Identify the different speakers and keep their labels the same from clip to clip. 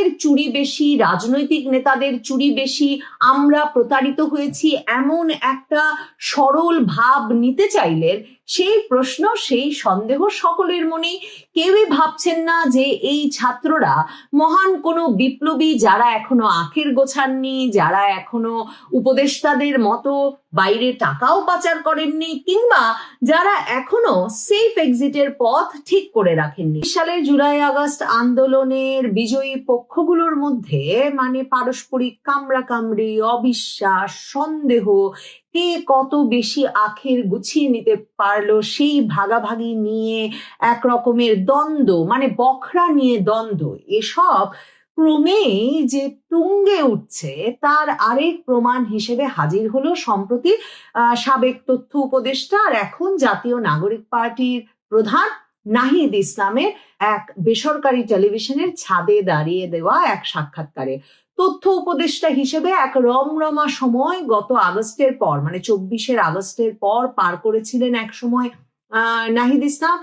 Speaker 1: নেতাদের চুরি বেশি, রাজনৈতিক নেতাদের চুরি বেশি, আমরা প্রতারিত হয়েছি এমন একটা সরল ভাব নিতে চাইলেন সেই প্রশ্ন, সেই সন্দেহ সকলের মনে কেউই ভাবছেন না যে এই ছাত্ররা মহান কোনো বিপ্লবী যারা এখনও আখের গোছাননি, যারা এখনও উপদেষ্টাদের মতো বাইরে টাকাও পাচার করেননি, কিংবা যারা এখনও সেফ এক্সিটের পথ ঠিক করে রাখেননি। সালের জুলাই আগস্ট আন্দোলনের বিজয়ী পক্ষগুলোর মধ্যে মানে পারস্পরিক কামড়াকামড়ি, অবিশ্বাস, সন্দেহ কে কত বেশি আখের গুছিয়ে নিতে পারল? সেই ভাগাভাগি নিয়ে এক রকমের দ্বন্দ্ব মানে বখরা নিয়ে দ্বন্দ্ব, এসব ক্রমেই যে তুঙ্গে উঠছে, তার আরেক প্রমাণ হিসেবে হাজির হলো সম্প্রতি সাবেক তথ্য উপদেষ্টা আর এখন জাতীয় নাগরিক পার্টির প্রধান নাহিদ ইসলামের এক বেসরকারি টেলিভিশনের ছাদে দাঁড়িয়ে দেওয়া এক সাক্ষাৎকারে। তথ্য উপদেষ্টা হিসেবে এক রমরমা সময় গত আগস্টের পর মানে চব্বিশের আগস্টের পর পার করেছিলেন এক সময় নাহিদ ইসলাম।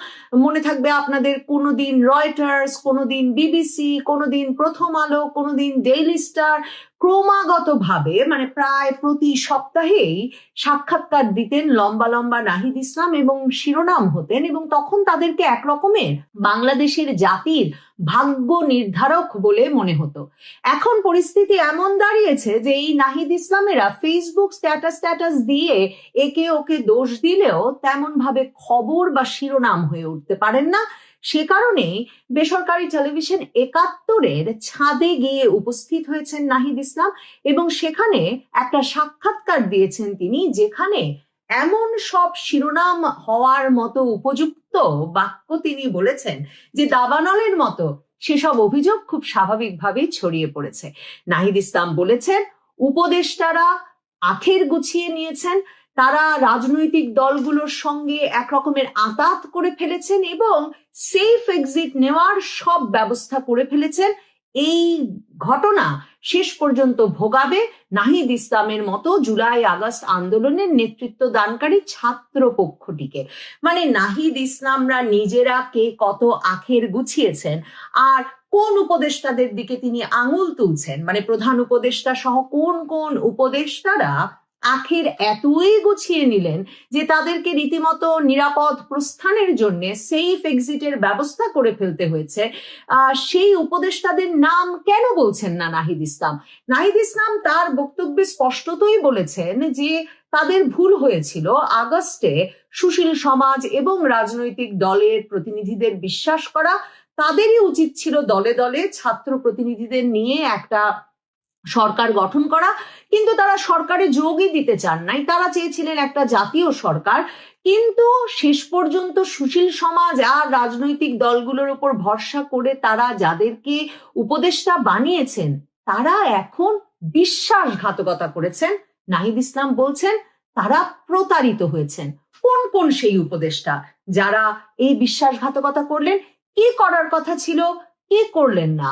Speaker 1: মনে থাকবে আপনাদের কোনোদিন রয়টার্স কোনোদিন বিবিসি, কোনোদিন প্রথম আলো, কোনোদিন ডেইলি স্টার ক্রমাগতভাবে মানে প্রায় প্রতি সপ্তাহেই সাক্ষাৎকার দিতেন লম্বা লম্বা নাহিদ ইসলাম এবং শিরোনাম হতেন এবং তখন তাদেরকে এক রকমের বাংলাদেশের জাতির ভাগ্য নির্ধারক বলে মনে হতো। এখন পরিস্থিতি এমন দাঁড়িয়েছে যে এই নাহিদ ইসলামেরা ফেসবুক স্ট্যাটাস স্ট্যাটাস দিয়ে একে ওকে দোষ দিলেও তেমন ভাবে খবর বা শিরোনাম হয়ে উঠতে পারেন না। সে কারণে বেসরকারি টেলিভিশন একাত্তরের ছাদে গিয়ে উপস্থিত হয়েছেন নাহিদ ইসলাম এবং সেখানে একটা সাক্ষাৎকার দিয়েছেন তিনি যেখানে এমন সব শিরোনাম হওয়ার মতো উপযুক্ত বাক্য তিনি বলেছেন যে দাবানলের মতো সেসব অভিযোগ খুব স্বাভাবিকভাবেই ছড়িয়ে পড়েছে। নাহিদ ইসলাম বলেছেন, উপদেষ্টারা আখের গুছিয়ে নিয়েছেন তারা রাজনৈতিক দলগুলোর সঙ্গে এক রকমের আতাত করে ফেলেছেন এবং সেফ এক্সিট নেওয়ার সব ব্যবস্থা করে ফেলেছেন। এই ঘটনা শেষ পর্যন্ত ভোগাবে। নাহিদ ইসলামের মতো জুলাই আগস্ট আন্দোলনের নেতৃত্ব দানকারী ছাত্র পক্ষটিকে। মানে নাহিদ ইসলামরা নিজেরা কে কত আখের গুছিয়েছেন আর কোন উপদেষ্টাদের দিকে তিনি আঙুল তুলছেন? মানে প্রধান উপদেষ্টা সহ কোন কোন উপদেষ্টারা আখের এতই গুছিয়ে নিলেন যে তাদেরকে রীতিমতো নিরাপদ প্রস্থানের জন্য সেফ এক্সিটের ব্যবস্থা করে ফেলতে হয়েছে। সেই উপদেষ্টাদের নাম কেন বলছেন না নাহিদ ইসলাম? নাহিদ ইসলাম তার বক্তব্যে স্পষ্টতই বলেছেন যে তাদের ভুল হয়েছিল। আগস্টে সুশীল সমাজ এবং রাজনৈতিক দলের প্রতিনিধিদের বিশ্বাস করা তাদেরই উচিত ছিল দলে দলে ছাত্র প্রতিনিধিদের নিয়ে একটা সরকার গঠন করা, কিন্তু তারা সরকারে যোগই দিতে চান নাই। তারা চেয়েছিলেন একটা জাতীয় সরকার, কিন্তু শেষ পর্যন্ত সুশীল সমাজ আর রাজনৈতিক দলগুলোর উপর ভরসা করে তারা যাদেরকে উপদেষ্টা বানিয়েছেন, তারা এখন বিশ্বাসঘাতকতা করেছেন। নাহিদ ইসলাম বলছেন, তারা প্রতারিত হয়েছেন। কোন কোন সেই উপদেষ্টা যারা এই বিশ্বাসঘাতকতা করলেন? কি করার কথা ছিল? কি করলেন না?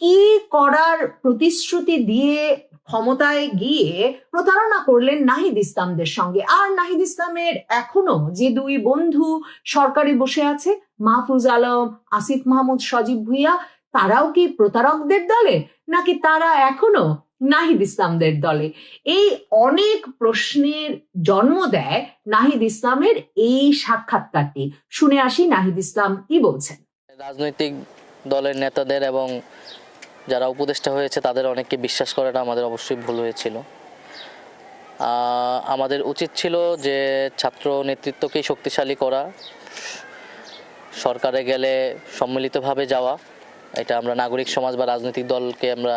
Speaker 1: কি করার প্রতিশ্রুতি দিয়ে ক্ষমতায় গিয়ে প্রতারণা করলেন নাহিদ ইসলামদের সঙ্গে? আর নাহিদ ইসলামের এখনও যে দুই বন্ধু সরকারে বসে আছে, মাহফুজ আলম, আসিফ মাহমুদ, সজীব ভুইয়া, তারাও কি প্রতারকদের দলে? নাকি তারা এখনও নাহিদ ইসলামদের দলে? এই অনেক প্রশ্নের জন্ম দেয় নাহিদ ইসলামের এই সাক্ষাৎকারটি। শুনে আসি নাহিদ ইসলাম কি বলছেন?
Speaker 2: রাজনৈতিক দলের নেতাদের এবং যারা উপদেষ্টা হয়েছে, তাদের অনেককে বিশ্বাস করাটা আমাদের অবশ্যই ভুল হয়েছিল। আমাদের উচিত ছিল যে ছাত্র নেতৃত্বকেই শক্তিশালী করা, সরকারে গেলে সম্মিলিতভাবে যাওয়া। এটা আমরা নাগরিক সমাজ বা রাজনৈতিক দলকে আমরা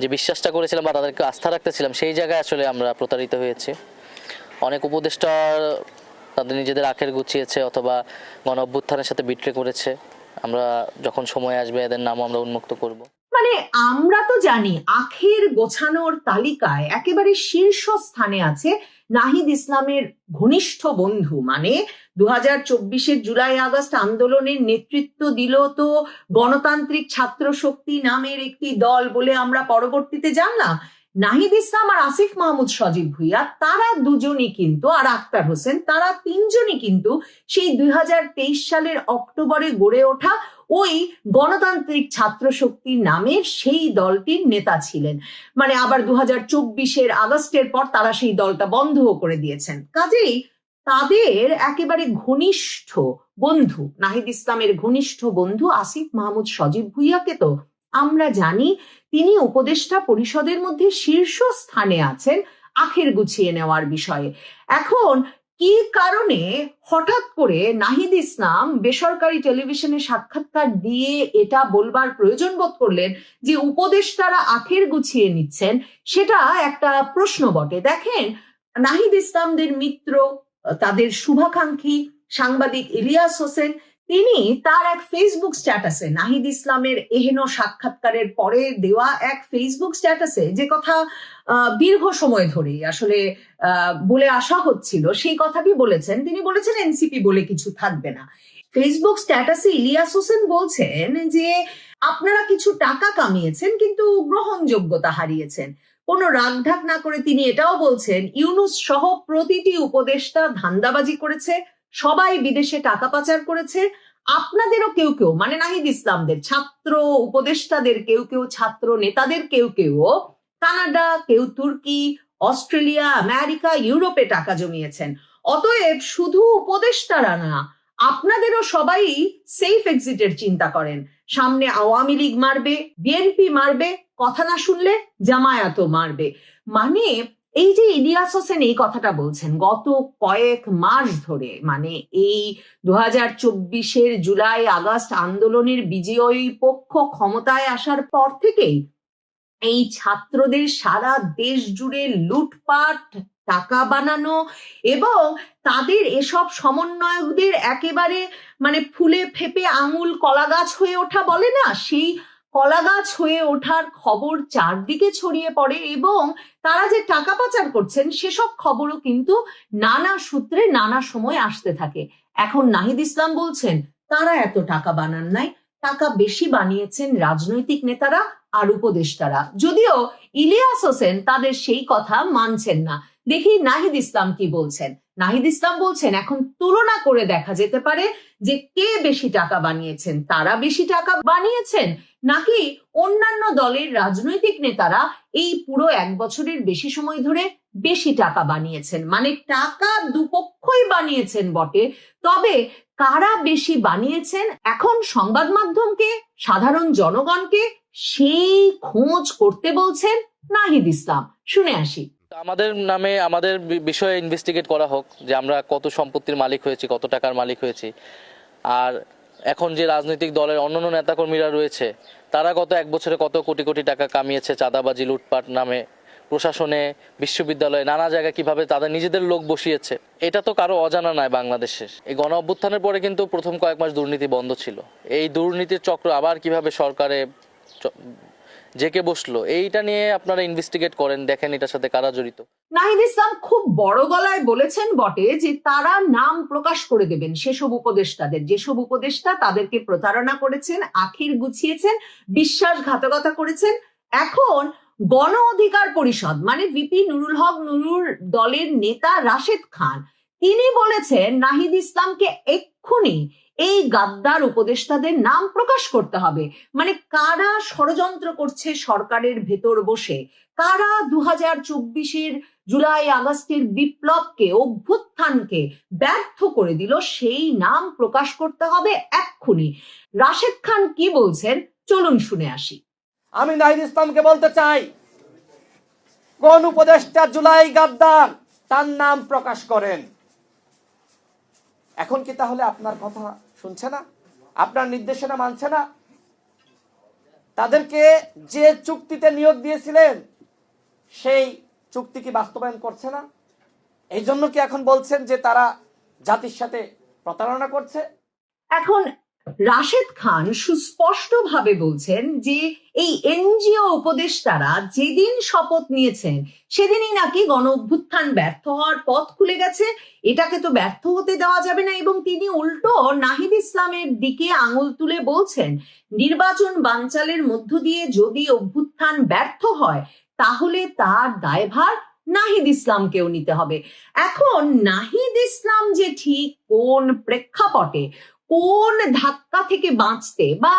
Speaker 2: যে বিশ্বাসটা করেছিলাম বা তাদেরকে আস্থা রাখতেছিলাম, সেই জায়গায় আসলে আমরা প্রতারিত হয়েছি। অনেক উপদেষ্টা তাদের নিজেদের আখের গুছিয়েছে অথবা গণ অভ্যুত্থানের সাথে বিট্রে করেছে। আমরা যখন সময় আসবে, এদের নামও আমরা উন্মুক্ত করব।
Speaker 1: মানে আমরা তো জানি আখের গোছানোর তালিকায় একেবারে শীর্ষ স্থানে আছে নাহিদ ইসলামের ঘনিষ্ঠ বন্ধু। মানে দু হাজার চব্বিশের জুলাই আগস্ট আন্দোলনের নেতৃত্ব দিল তো গণতান্ত্রিক ছাত্র শক্তি নামের একটি দল বলে আমরা পরবর্তীতে জানলাম। নাহিদ ইসলাম আর আসিফ মাহমুদ সজীব ভুইয়া, তারা দুজনই কিন্তু আর আক্তার হোসেন, তারা তিনজনই কিন্তু সেই দুই হাজার তেইশ সালের অক্টোবরে গড়ে ওঠা ওই গণতান্ত্রিক ছাত্র শক্তি নামের সেই দলটির নেতা ছিলেন। মানে আবার দু হাজার চব্বিশের আগস্টের পর তারা সেই দলটা বন্ধও করে দিয়েছেন। কাজেই তাদের একেবারে ঘনিষ্ঠ বন্ধু, নাহিদ ইসলামের ঘনিষ্ঠ বন্ধু আসিফ মাহমুদ সজীব ভুইয়াকে তো আমরা জানি, তিনি উপদেষ্টা পরিষদের মধ্যে শীর্ষ স্থানে আছেন, আখের গুছিয়ে নেওয়ার বিষয়ে। এখন কি কারণে হঠাৎ করে নাহিদ ইসলাম বেসরকারি টেলিভিশনে সাক্ষাৎকার দিয়ে এটা বলবার প্রয়োজন বোধ করলেন যে উপদেষ্টারা আখের গুছিয়ে নিচ্ছেন? সেটা একটা প্রশ্ন বটে। দেখেন, নাহিদ ইসলামদের মিত্র, তাদের শুভাকাঙ্ক্ষী সাংবাদিক ইলিয়াস হোসেন তিনি তার এক ফেসবুক স্ট্যাটাসে নাহিদ ইসলামের এহেন সাক্ষাৎকারের পরে দেওয়া এক ফেসবুক স্ট্যাটাসে যে কথা দীর্ঘ সময় ধরে আসলে বলে আসা হচ্ছিল, সেই কথাটি বলেছেন। তিনি বলেছেন, এনসিপি বলে কিছু থাকবে না। ফেসবুক স্ট্যাটাসে ইলিয়াস হোসেন বলছেন যে, আপনারা কিছু টাকা কামিয়েছেন, কিন্তু গ্রহণযোগ্যতা হারিয়েছেন। কোনো রাগঢাক না করে তিনি এটাও বলছেন, ইউনুস সহ প্রতিটি উপদেষ্টা ধান্দাবাজি করেছে সবাই বিদেশে টাকা পাচার করেছে। আপনাদেরও কেউ কেউ মানে নাহিদ ইসলামদের, ছাত্র উপদেষ্টাদের কেউ কেউ, ছাত্র নেতাদের কেউ কেউ, কানাডা, কেউ তুর্কি, অস্ট্রেলিয়া, আমেরিকা, ইউরোপে টাকা জমিয়েছেন। অতএব শুধু উপদেষ্টারা না, আপনাদেরও সবাই সেফ এক্সিটের চিন্তা করেন। সামনে আওয়ামী লীগ মারবে, বিএনপি মারবে, কথা না শুনলে জামায়াতও মারবে। মানে এই যে ইলিয়াস হোসেন এই কথাটা বলছেন, গত কয়েক মাস ধরে মানে এই দু হাজার চব্বিশের জুলাই আগস্ট আন্দোলনের বিজয়ী পক্ষ ক্ষমতায় আসার পর থেকেই এই ছাত্রদের সারা দেশ জুড়ে লুটপাট, টাকা বানানো এবং তাদের এসব সমন্বয়কদের একেবারে মানে ফুলে ফেপে আঙুল কলা গাছ হয়ে ওঠা বলে না? সেই কলা গাছ হয়ে ওঠার খবর চারদিকে ছড়িয়ে পড়ে এবং তারা যে টাকা পাচার করছেন সেসব খবরও কিন্তু নানা সূত্রে নানা সময় আসতে থাকে। এখন নাহিদ ইসলাম বলছেন, তারা এত টাকা বানান নাই, টাকা বেশি বানিয়েছেন রাজনৈতিক নেতারা আর উপদেষ্টারা। যদিও ইলিয়াস হোসেন তাদের সেই কথা মানছেন না। দেখি নাহিদ ইসলাম কি বলছেন। নাহিদ ইসলাম বলছেন, এখন তুলনা করে দেখা যেতে পারে যে কে বেশি টাকা বানিয়েছেন, তারা বেশি টাকা বানিয়েছেন, নাকি অন্যান্য দলের রাজনৈতিক নেতারা এই পুরো এক বছরের বেশি সময় ধরে বেশি টাকা বানিয়েছেন? মানে টাকা দুপক্ষই বানিয়েছেন বটে, তবে কারা বেশি বানিয়েছেন? এখন সংবাদ মাধ্যমকে, সাধারণ জনগণকে সেই খোঁজ করতে বলছেন নাহিদ ইসলাম। শুনে আসি।
Speaker 2: আমাদের নামে আমাদের বিষয়ে ইনভেস্টিগেট করা হোক যে আমরা কত সম্পত্তির মালিক হয়েছি, কত টাকার মালিক হয়েছি। আর এখন যে রাজনৈতিক দলের অন্যান্য নেতাকর্মীরা রয়েছে, তারা গত এক বছরে কত কোটি কোটি টাকা কামিয়েছে চাঁদাবাজি, লুটপাট নামে। প্রশাসনে, বিশ্ববিদ্যালয়ে নানা জায়গায় কীভাবে তাদের নিজেদের লোক বসিয়েছে, এটা তো কারও অজানা নয় বাংলাদেশের। এই গণ অভ্যুত্থানের পরে কিন্তু প্রথম কয়েক মাস দুর্নীতি বন্ধ ছিল। এই দুর্নীতির চক্র আবার কীভাবে সরকারে জেকে বসল। এইটা নিয়ে আপনারা ইনভেস্টিগেট করেন, দেখেন এটার সাথে কারা জড়িত।
Speaker 1: নাহিদ ইসলাম খুব বড় গলায় বলেছেন বটে যে তারা নাম প্রকাশ করে দেবেন সেসব উপদেষ্টাদের। যেসব উপদেষ্টা তাদেরকে প্রতারণা করেছেন, আখির গুছিয়েছেন, বিশ্বাসঘাতকতা করেছেন, এখন গণ অধিকার পরিষদ মানে ভিপি নুরুল হক নুরুর দলের নেতা রাশেদ খান, তিনি বলেছেন নাহিদ ইসলামকে এক্ষুনি এই গাদ্দার উপদেষ্টাদের নাম প্রকাশ করতে হবে। মানে কারা ষড়যন্ত্র করছে সরকারের ভেতর বসে? কারা দু হাজার চব্বিশের জুলাই আগস্টের বিপ্লবকে, অভ্যুত্থানকে ব্যর্থ করে দিল, সেই নাম প্রকাশ করতে হবে এক্ষুনি। রাশেদ খান কি বলছেন? চলুন শুনে আসি।
Speaker 3: আমি নাহিদ ইসলামকে বলতে চাই, কোন উপদেষ্টা জুলাই গাদ্দার তার নাম প্রকাশ করেন? এখন কি তাহলে আপনার কথা শুনছে না? আপনার নির্দেশনা মানছে না? তাদেরকে যে চুক্তিতে নিয়োগ দিয়েছিলেন, সেই চুক্তি কি বাস্তবায়ন করছে না? এই জন্য কি এখন বলছেন যে তারা জাতির সাথে প্রতারণা করছে?
Speaker 1: এখন রাশেদ খান সুস্পষ্টভাবে বলছেন যে এই এনজিও উপদেষ্টারা যেদিন শপথ নিয়েছেন, সেদিনই নাকি গণ অভ্যুত্থান ব্যর্থ হওয়ার পথ খুলে গেছে। এটাকে তো ব্যর্থ হতে দেওয়া যাবে না এবং তিনি উল্টো নাহিদ ইসলামের দিকে আঙুল তুলে বলছেন, নির্বাচন বানচালের মধ্য দিয়ে যদি অভ্যুত্থান ব্যর্থ হয়, তাহলে তার দায়ভার নাহিদ ইসলামকেও নিতে হবে। এখন নাহিদ ইসলাম যে ঠিক কোন প্রেক্ষাপটে কোন ধাক্কা থেকে বাঁচতে বা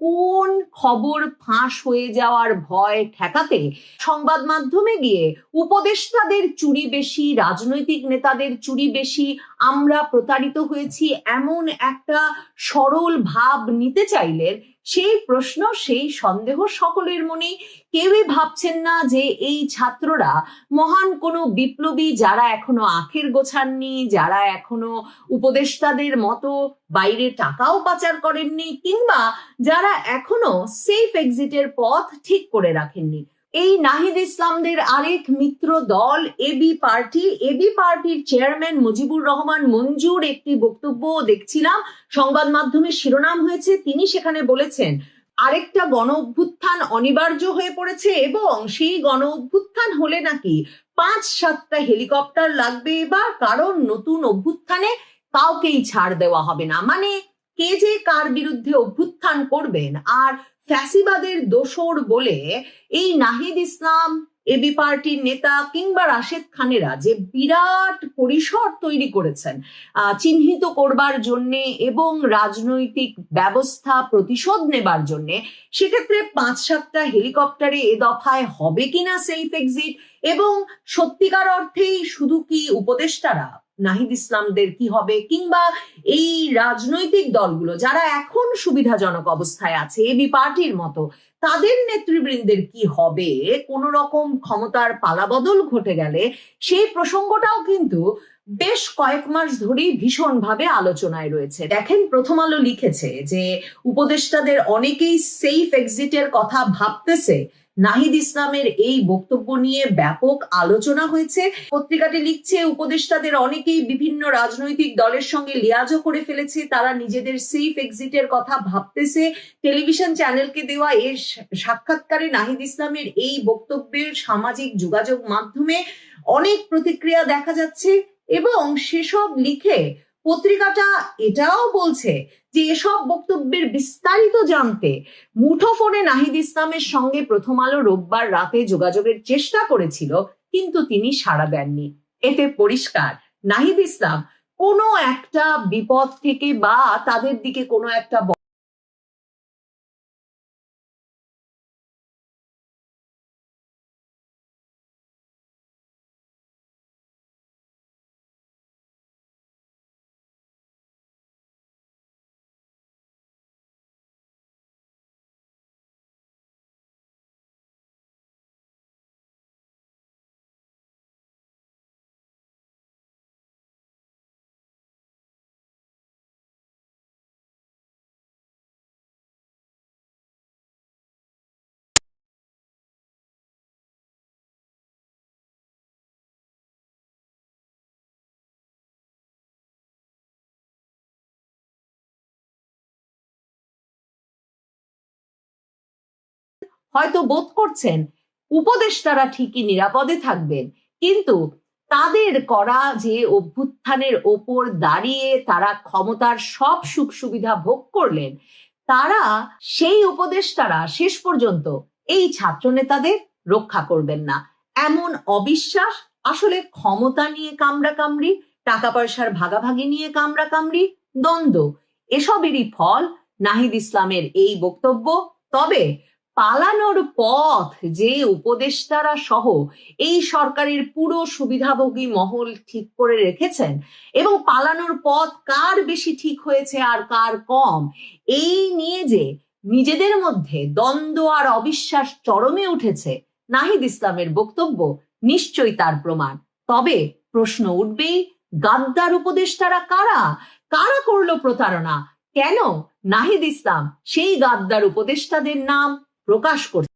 Speaker 1: কোন খবর ফাঁস হয়ে যাওয়ার ভয় ঠেকাতে সংবাদ মাধ্যমে গিয়ে উপদেষ্টাদের চুরি বেশি, রাজনৈতিক নেতাদের চুরি বেশি, আমরা প্রতারিত হয়েছি এমন একটা সরল ভাব নিতে চাইলেন সেই প্রশ্ন, সেই সন্দেহ সকলের মনে। কেউই ভাবছেন না যে এই ছাত্ররা মহান কোনো বিপ্লবী যারা এখনও আখের গোছাননি, যারা এখনও উপদেষ্টাদের মতো বাইরে টাকাও পাচার করেননি, কিংবা যারা এখনও সেফ এক্সিটের পথ ঠিক করে রাখেননি। এই নাহিদ ইসলামদের আরেক মিত্র দল এবি পার্টি। এবি পার্টির চেয়ারম্যান মুজিবুর রহমান মঞ্জুর একটি বক্তব্য দেখছিলাম। সংবাদ মাধ্যমে শিরোনাম হয়েছে। তিনি সেখানে বলেছেন, আরেকটা গণ অভ্যুত্থান অনিবার্য হয়ে পড়েছে এবং সেই গণ অভ্যুত্থান হলে নাকি পাঁচ সাতটা হেলিকপ্টার লাগবে বা কারণ নতুন অভ্যুত্থানে কাউকেই ছাড় দেওয়া হবে না। মানে কে যে কার বিরুদ্ধে অভ্যুত্থান করবেন? আর ফ্যাসিবাদের দোসর বলে এই নাহিদ ইসলাম এবি পার্টির নেতা কিংবা রাশেদ খানেরা যে বিরাট পরিসর তৈরি করেছেন চিহ্নিত করবার জন্যে এবং রাজনৈতিক ব্যবস্থা প্রতিশোধ নেবার জন্যে, সেক্ষেত্রে পাঁচ সাতটা হেলিকপ্টারে এ দফায় হবে কিনা সেফ এক্সিট এবং সত্যিকার অর্থেই শুধু কি উপদেষ্টারা নাহিদ ইসলামদের কি হবে? কিংবা এই রাজনৈতিক দলগুলো যারা এখন সুবিধাজনক অবস্থায় আছে এবি পার্টির মতো, তাদের নেতৃবৃন্দের কি হবে? কোন রকম ক্ষমতার পালাবদল ঘটে গেলে সেই প্রসঙ্গটাও কিন্তু বেশ কয়েক মাস ধরেই ভীষণভাবে আলোচনায় রয়েছে। দেখেন, প্রথম আলো লিখেছে যে, উপদেষ্টাদের অনেকেই সেফ এক্সিটের কথা ভাবতেছে। নাহিদ ইসলামের এই বক্তব্য নিয়ে ব্যাপক আলোচনা হয়েছে। পত্রিকাটি লিখছে, উপদেষ্টাদের অনেকেই বিভিন্ন রাজনৈতিক দলের সঙ্গে লিয়াজও করে ফেলেছে, তারা নিজেদের সেফ এক্সিটের কথা ভাবতেছে। টেলিভিশন চ্যানেলকে দেওয়া এর সাক্ষাৎকারে নাহিদ ইসলামের এই বক্তব্যের সামাজিক যোগাযোগ মাধ্যমে অনেক প্রতিক্রিয়া দেখা যাচ্ছে এবং সেসব লিখে পত্রিকাটা এটাও বলছে যে এসব বক্তব্যের বিস্তারিত জানতে মুঠোফোনে নাহিদ ইসলামের সঙ্গে প্রথম আলো রোববার রাতে যোগাযোগের চেষ্টা করেছিল, কিন্তু তিনি সাড়া দেননি। এতে পরিষ্কার, নাহিদ ইসলাম কোনো একটা বিপদ থেকে বা তাদের দিকে কোনো একটা হয়তো বোধ করছেন উপদেষ্টারা ঠিকই নিরাপদে থাকবেন, কিন্তু তাদের করা যে অভ্যুত্থানের ওপর দাঁড়িয়ে তারা ক্ষমতার সব সুখ সুবিধা ভোগ করলেন, তারা সেই উপদেষ্টারা শেষ পর্যন্ত এই ছাত্র নেতাদের রক্ষা করবেন না। এমন অবিশ্বাস, আসলে ক্ষমতা নিয়ে কামড়া কামড়ি, টাকা পয়সার ভাগাভাগি নিয়ে কামড়া কামড়ি, দ্বন্দ্ব, এসবেরই ফল নাহিদ ইসলামের এই বক্তব্য। তবে পালানোর পথ যে উপদেষ্টারা সহ এই সরকারের পুরো সুবিধাভোগী মহল ঠিক করে রেখেছেন এবং পালানোর পথ কার বেশি ঠিক হয়েছে আর কার কম, এই নিয়ে যে নিজেদের মধ্যে দ্বন্দ্ব আর অবিশ্বাস চরমে উঠেছে, নাহিদ ইসলামের বক্তব্য নিশ্চয়ই তার প্রমাণ। তবে প্রশ্ন উঠবেই, গাদ্দার উপদেষ্টারা কারা? কারা করল প্রতারণা? কেন নাহিদ ইসলাম সেই গাদ্দার উপদেষ্টাদের নাম প্রকাশ করছে।